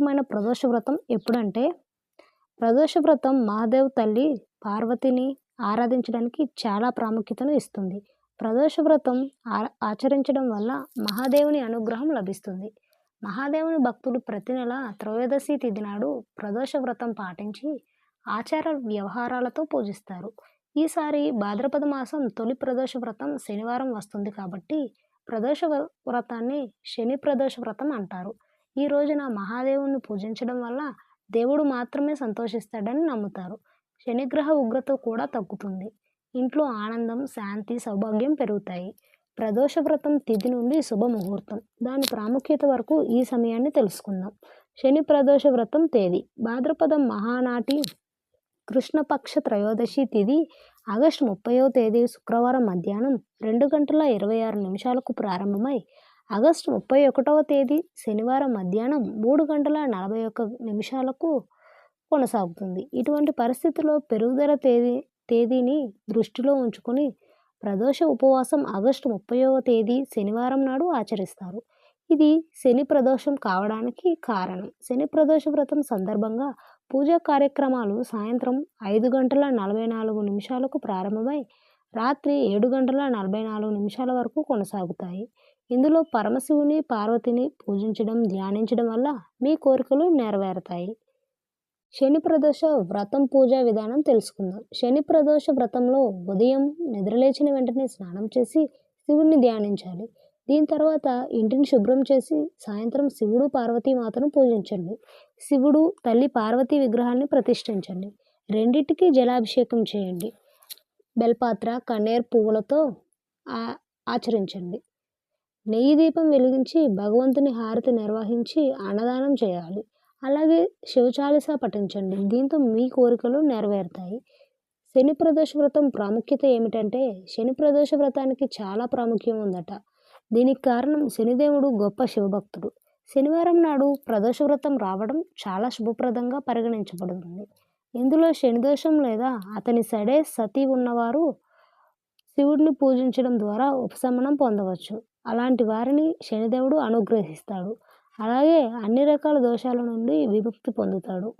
ప్రత్యేకమైన ప్రదోష వ్రతం ఎప్పుడంటే ప్రదోష వ్రతం మహాదేవ్ తల్లి పార్వతిని ఆరాధించడానికి చాలా ప్రాముఖ్యతను ఇస్తుంది. ప్రదోష వ్రతం ఆచరించడం వల్ల మహాదేవుని అనుగ్రహం లభిస్తుంది. మహాదేవుని భక్తులు ప్రతి నెల త్రయోదశి తిథి నాడు ప్రదోష వ్రతం పాటించి ఆచార వ్యవహారాలతో పూజిస్తారు. ఈసారి భాద్రపద మాసం తొలి ప్రదోష వ్రతం శనివారం వస్తుంది కాబట్టి ప్రదోష వ్రతాన్ని శని ప్రదోష వ్రతం అంటారు. ఈ రోజున మహాదేవుని పూజించడం వల్ల దేవుడు మాత్రమే సంతోషిస్తాడని నమ్ముతారు. శనిగ్రహ ఉగ్రత కూడా తగ్గుతుంది. ఇంట్లో ఆనందం శాంతి సౌభాగ్యం పెరుగుతాయి. ప్రదోష వ్రతం తిథి నుండి శుభముహూర్తం దాని ప్రాముఖ్యత వరకు ఈ సమయాన్ని తెలుసుకుందాం. శని ప్రదోష వ్రతం తేదీ. భాద్రపదం మహానాటి కృష్ణపక్ష త్రయోదశి తిథి ఆగస్టు ముప్పయో తేదీ శుక్రవారం మధ్యాహ్నం రెండు గంటల ఇరవై ఆరు నిమిషాలకు ప్రారంభమై ఆగస్టు ముప్పై ఒకటవ తేదీ శనివారం మధ్యాహ్నం మూడు గంటల నలభై ఒక్క నిమిషాలకు కొనసాగుతుంది. ఇటువంటి పరిస్థితుల్లో పెరుగుదల తేదీ తేదీని దృష్టిలో ఉంచుకొని ప్రదోష ఉపవాసం ఆగస్టు ముప్పైవ తేదీ శనివారం నాడు ఆచరిస్తారు. ఇది శని ప్రదోషం కావడానికి కారణం. శని ప్రదోష వ్రతం సందర్భంగా పూజా కార్యక్రమాలు సాయంత్రం ఐదు గంటల నలభై నాలుగు నిమిషాలకు ప్రారంభమై రాత్రి ఏడు గంటల నలభై నాలుగు నిమిషాల వరకు కొనసాగుతాయి. ఇందులో పరమశివుని పార్వతిని పూజించడం ధ్యానించడం వల్ల మీ కోరికలు నెరవేరుతాయి. శని ప్రదోష వ్రతం పూజా విధానం తెలుసుకుందాం. శని ప్రదోష వ్రతంలో ఉదయం నిద్రలేచిన వెంటనే స్నానం చేసి శివుణ్ణి ధ్యానించాలి. దీని తర్వాత ఇంటిని శుభ్రం చేసి సాయంత్రం శివుడు పార్వతీ మాతను పూజించండి. శివుడు తల్లి పార్వతీ విగ్రహాన్ని ప్రతిష్ఠించండి. రెండింటికి జలాభిషేకం చేయండి. బెల్పాత్ర కన్నేరు పువ్వులతో ఆచరించండి. నెయ్యి దీపం వెలిగించి భగవంతుని హారతి నిర్వహించి అన్నదానం చేయాలి. అలాగే శివచాలిస పఠించండి. దీంతో మీ కోరికలు నెరవేరుతాయి. శని ప్రదోష వ్రతం ప్రాముఖ్యత ఏమిటంటే శని ప్రదోష వ్రతానికి చాలా ప్రాముఖ్యం ఉందట. దీనికి కారణం శనిదేవుడు గొప్ప శివభక్తుడు. శనివారం నాడు ప్రదోష వ్రతం రావడం చాలా శుభప్రదంగా పరిగణించబడుతుంది. ఇందులో శనిదోషం లేదా అతని సడే సతీ ఉన్నవారు శివుడిని పూజించడం ద్వారా ఉపశమనం పొందవచ్చు. అలాంటి వారిని శనిదేవుడు అనుగ్రహిస్తాడు. అలాగే అన్ని రకాల దోషాల నుండి విముక్తి పొందుతాడు.